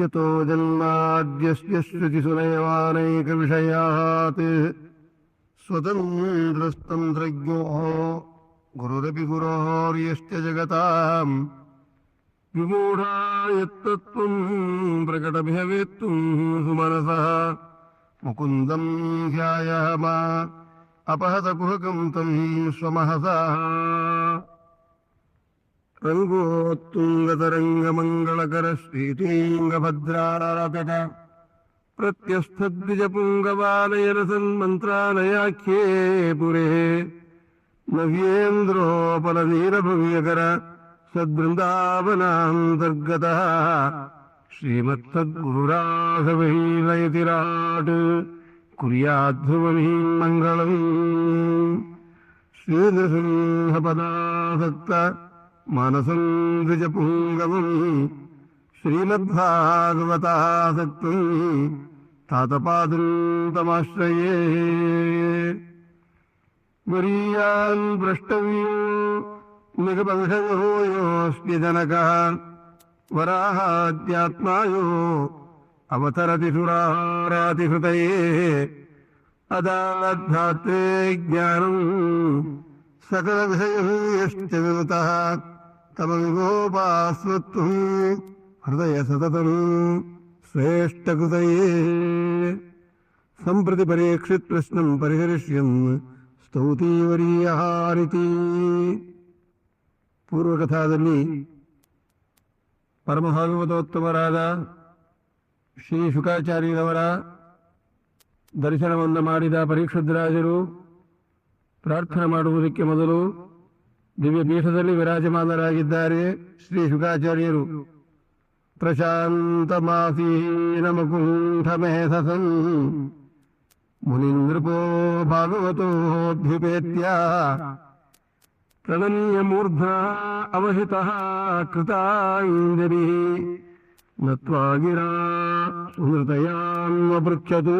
यतो जन्माद्यस्य श्रुतिसुनयवानैकविषयात् स्वतन्त्रस्तन्त्रज्ञो गुरुरपि गुरोर्यश्च जगताम् विमूढा यत्तत्त्वम् प्रकटभिहवेत्तुम् सुमनसः। मुकुन्दम् ध्यायामा अपहतकुहकम् तम् स्वमहसा। रङ्गोत्तुङ्गतरङ्गमङ्गलकर श्रीतीङ्गभद्रारतट प्रत्यस्थद्विजपुङ्गवालयरसन्मन्त्रालयाख्ये पुरे नव्येन्द्रोपलनीरभव्यकर सद्वृन्दावनान्तर्गतः श्रीमत्तद्गुरुराघवैलयतिराट् कुर्याद्ध्रुवमीं मङ्गलम् श्रीनृसिंहपदासक्त मनसं द्विज पुङ्गवम् श्रीमद्भागवतासक्तम् तातपादम् तमाश्रये वरीयान् द्रष्टव्यो मृगपङ्गो योऽस्ति जनकः, वराहाद्यात्मायो अवतरति सुरारातिहृतये अदालद्धात्रे ಹೃದಯ ಸತತಂ ಶ್ರೇಷ್ಠಕೃತಯೇ ಸಂಪ್ರತಿ ಪರೀಕ್ಷಿತ್ ಪ್ರಶ್ನಂ ಪರಿಹರಿಷ್ಯನ್ ಸ್ತೌತೀವರೀಯಹಾರಿತಿ ಪೂರ್ವಕಥಾದಲ್ಲಿ ಪರಮಭಾಗವತೋತ್ತಮರಾದ ಶ್ರೀ ಶುಕಾಚಾರ್ಯರವರ ದರ್ಶನವನ್ನು ಮಾಡಿದ ಪರೀಕ್ಷದ್ರಾಜರು ಪ್ರಾರ್ಥನೆ ಮಾಡುವುದಕ್ಕೆ ಮೊದಲು ದಿವ್ಯ ಪೀಠದಲ್ಲಿ ವಿರಾಜಮಾನರಾಗಿದ್ದಾರೆ ಶ್ರೀ ಶುಕಾಚಾರ್ಯರು. ಪ್ರಶಾಂತ ಮಾಸೀನ ಮುಕುಂಠ ಮೇಧಸನ್ ಮುನಿಂದ್ರಪೋ ಭಾಗವತೋಭ್ಯುಪೇತ್ಯ ಪ್ರಣನೀಯ ಮೂರ್ಧ ಅವಹಿತ ಕೃತಾಂಜಲಿ. ನತ್ವಾ ಗಿರಾ ಸುನೃತಯಾನ್ವಪೃಚ್ಛತು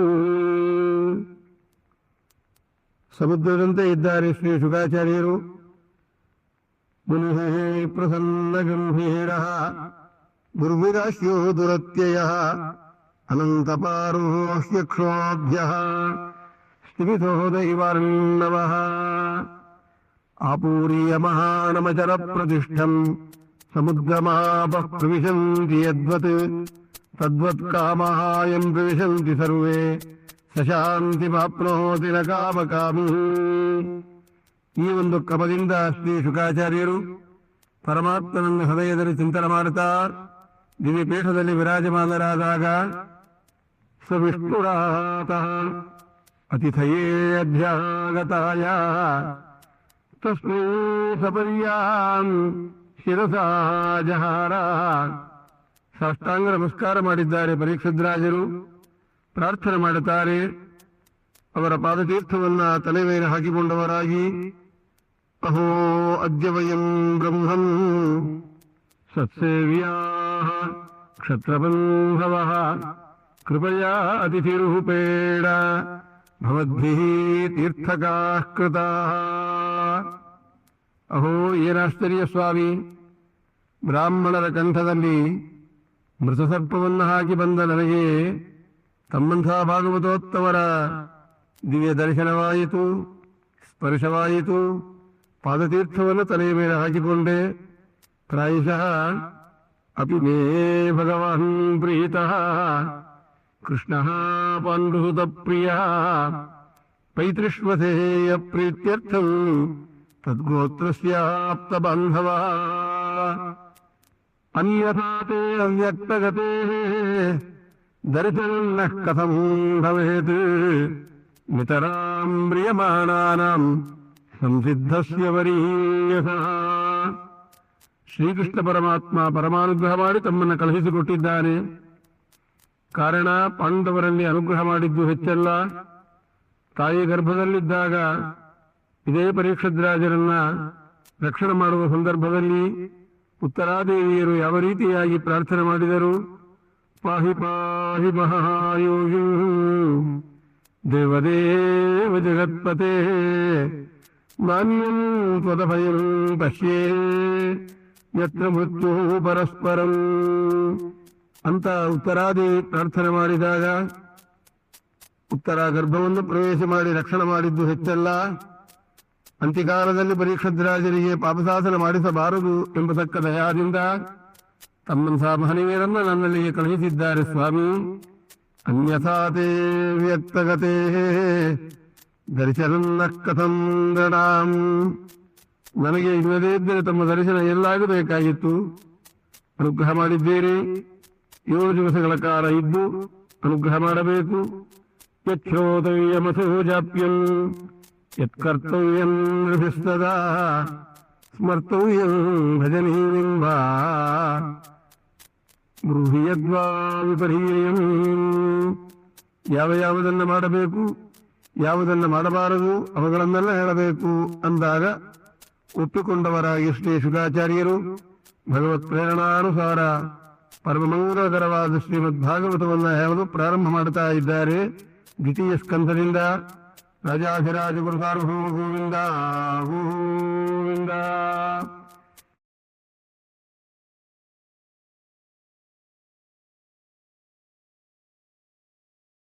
ಸಮುದ್ರದಂತೆ ಇದ್ದಾರೆ ಶ್ರೀ ಶುಕಾಚಾರ್ಯರು. मुनिः प्रसन्नगम्भीरः दुर्विदस्यो दुरत्ययः अनन्तपारोह्यक्षोभ्यः स्थितो दैवार्णवः। आपूर्यमहानमचरप्रतिष्ठम् समुद्रमापः प्रविशन्ति यद्वत् तद्वत्कामायम् प्रविशन्ति सर्वे। सशान्तिमाप्नोति न कामकामुः। ಈ ಒಂದು ಕ್ರಮದಿಂದ ಶ್ರೀ ಶುಕಾಚಾರ್ಯರು ಪರಮಾತ್ಮನನ್ನು ಹೃದಯದಲ್ಲಿ ಚಿಂತನೆ ಮಾಡುತ್ತಾ ದಿವ್ಯಪೀಠದಲ್ಲಿ ವಿರಾಜಮಾನರಾದಾಗ ಸುವಿಷ್ಣುರಾತ ಅತಿಥಯೇ ಅಧ್ಯಾಗತಾಯ. ತಸ್ಮೈ ಸಪರ್ಯಾನ್ ಶಿರಸಾ ಜಹಾರ. ಸಾಷ್ಟಾಂಗ ನಮಸ್ಕಾರ ಮಾಡಿದ್ದಾರೆ ಪರೀಕ್ಷದ್ರಾಜರು ಪ್ರಾರ್ಥನೆ ಮಾಡುತ್ತಾರೆ. ಅವರ ಪಾದತೀರ್ಥವನ್ನು ತಲೆ ಮೇಲೆ ಹಾಕಿಕೊಂಡವರಾಗಿ ಅಹೋ ಅದ್ಯ ವಯಂ ಬ್ರಹ್ಮಂ ಸತ್ಸೇವ್ಯಾ ಕ್ಷತ್ರಬಂಧವ ಕೃಪಯಾ ಅತಿಥಿರೂಪೇಣ ಭವದ್ಭಿಃ ತೀರ್ಥಕಾ ಕೃತಾ ಅಹೋ ಏನಾಶ್ಚರ್ಯ ಸ್ವಾಮಿ ಬ್ರಾಹ್ಮಣರ ಕಂಠದಲ್ಲಿ ಮೃತಸರ್ಪವನ್ನು ಹಾಕಿ ಬಂದ ನನಗೆ ತಮ್ಮಂಥ ಭಾಗವತೋತ್ತಮರ ದಿವ್ಯ ದರ್ಶನವಾಯಿತು ಸ್ಪರ್ಶವಾಯಿತು ಪಾದತೀರ್ಥವನ್ನು ತಲೆಯ ಮೇಲೆ ಹಾಕಿಕೊಂಡೆ ಪ್ರಾಯಶಃ ಅಪಿ ಮೇ ಭಗವಾನ್ ಪ್ರೀತಃ ಕೃಷ್ಣ ಪಾಂಡುಹುತ ಪ್ರಿಯ ಪೈತೃಷ್ವಸೇಯ ಪ್ರೀತ್ಯರ್ಥಂ ತದ್ಗೋತ್ರಸ್ಯಾಪ್ತ ಬಾಂಧವ ಅನ್ಯಥಾ ತೇ ಅವ್ಯಕ್ತಗತೆ ದರ್ಶನಂ ನಃ ಕಥಂ ಭವೇತ್ ನಿತರಾಂ ಪ್ರಿಯಮಾಣಾನಾಂ ಸಂಸಿದ್ಧಸ್ಯ ವರೀಯಸ ಶ್ರೀಕೃಷ್ಣ ಪರಮಾತ್ಮ ಪರಮಾನುಗ್ರಹ ಮಾಡಿ ತಮ್ಮನ್ನು ಕಳುಹಿಸಿಕೊಟ್ಟಿದ್ದಾನೆ. ಕಾರಣ, ಪಾಂಡವರಲ್ಲಿ ಅನುಗ್ರಹ ಮಾಡಿದ್ದು ಹೆಚ್ಚಲ್ಲ. ತಾಯಿ ಗರ್ಭದಲ್ಲಿದ್ದಾಗ ಇದೇ ಪರೀಕ್ಷದ್ರಾಜರನ್ನ ರಕ್ಷಣೆ ಮಾಡುವ ಸಂದರ್ಭದಲ್ಲಿ ಉತ್ತರಾದೇವಿಯರು ಯಾವ ರೀತಿಯಾಗಿ ಪ್ರಾರ್ಥನೆ ಮಾಡಿದರು? ಪಾಹಿ ಪಾಹಿ ಮಹಾಯೋಗಿ. ದೇವದೇವ ಜಗತ್ಪತೆ. ಮಾನ್ಯಂ ತ್ವದಭಯಂ ಪಶ್ಯೇ ಯತ್ರ ಮೃತ್ಯು ಪರಸ್ಪರಂ ಅಂತ ಉತ್ತರಾದಿ ಪ್ರಾರ್ಥನೆ ಮಾಡಿದಾಗ ಉತ್ತರ ಗರ್ಭವನ್ನು ಪ್ರವೇಶ ಮಾಡಿ ರಕ್ಷಣೆ ಮಾಡಿದ್ದು ಹೆಚ್ಚಲ್ಲ. ಅಂತ್ಯಕಾಲದಲ್ಲಿ ಪರೀಕ್ಷದ್ರಾಜರಿಗೆ ಪಾಪಸಾಸನ ಮಾಡಿಸಬಾರದು ಎಂಬತಕ್ಕ ದಯಾದಿಂದ ತಮ್ಮಂತಹ ಮಹನೀಯರನ್ನ ನನ್ನಲ್ಲಿಗೆ ಕಳುಹಿಸಿದ್ದಾರೆ ಸ್ವಾಮಿ. ಅನ್ಯಥಾತೇ ವ್ಯಕ್ತಗತೆ ದರ್ಶನನ್ನ ಕಥಂ ದೃಢಾಂ ನನಗೆ ಇಲ್ಲದೇ ಇದ್ದರೆ ತಮ್ಮ ದರ್ಶನ ಎಲ್ಲಾಗಬೇಕಾಗಿತ್ತು. ಅನುಗ್ರಹ ಮಾಡಿದ್ದೀರಿ. ಏಳು ದಿವಸಗಳ ಕಾಲ ಇದ್ದು ಅನುಗ್ರಹ ಮಾಡಬೇಕು. ಯಚ್ಛೋತವ್ಯಮಸೋ ಜಾಪ್ಯಂ ಯತ್ಕರ್ತವ್ಯಂ ನೃಭಿಸ್ತದಾ ಸ್ಮರ್ತವ್ಯಂ ಭಜನೀಯಂ ಬೃಹಿಯದ್ವಾ ವಿಪರೀಯಂ. ಯಾವ ಯಾವುದನ್ನು ಮಾಡಬೇಕು? ಯಾವುದನ್ನು ಮಾಡಬಾರದು ಅವುಗಳನ್ನೆಲ್ಲ ಹೇಳಬೇಕು ಅಂದಾಗ ಒಪ್ಪಿಕೊಂಡವರಾಗಿ ಶ್ರೀ ಶುಕಾಚಾರ್ಯರು ಭಗವತ್ ಪ್ರೇರಣಾನುಸಾರ ಪರಮಮಂಗಳಕರವಾದ ಶ್ರೀಮದ್ ಭಾಗವತವನ್ನು ಹೇಳಲು ಪ್ರಾರಂಭ ಮಾಡುತ್ತಾ ಇದ್ದಾರೆ. ದ್ವಿತೀಯ ಸ್ಕಂಧದಿಂದ ರಾಜಾಧಿರಾಜ ಗುರು ಸಾರ್ವಭೌಮ ಗೋವಿಂದ ಗೋವಿಂದ.